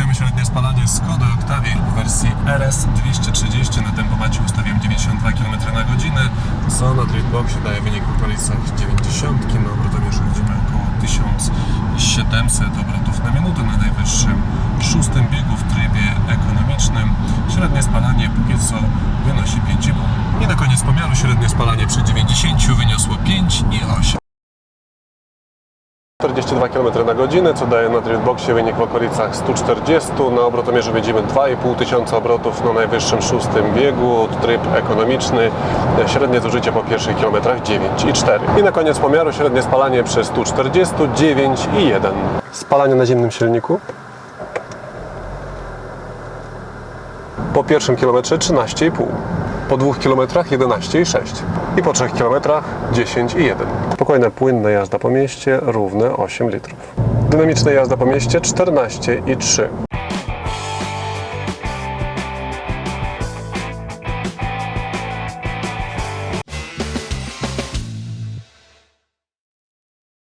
Średnie spalanie Skody Octavia w wersji RS 230 na tempomacie ustawiłem 92 km na godzinę, co na Treatboxie daje wynik w okolicach 90, na obrotomierzu widzimy około 1700 obrotów na minutę na najwyższym szóstym biegu w trybie ekonomicznym. Średnie spalanie póki co wynosi 5,5. I na koniec pomiaru średnie spalanie przy 90 wyniosło 5,8. 42 km na godzinę, co daje na Drillboxie wynik w okolicach 140. Na obrotomierzu widzimy 2,5 tysiąca obrotów na najwyższym szóstym biegu, tryb ekonomiczny, średnie zużycie po pierwszych kilometrach 9,4. I na koniec pomiaru średnie spalanie przy 140, 9,1. Spalanie na zimnym silniku. Po pierwszym kilometrze 13,5. Po dwóch kilometrach 11,6. I po trzech kilometrach 10,1. Spokojna, płynna jazda po mieście, równe 8 litrów. Dynamiczna jazda po mieście 14,3.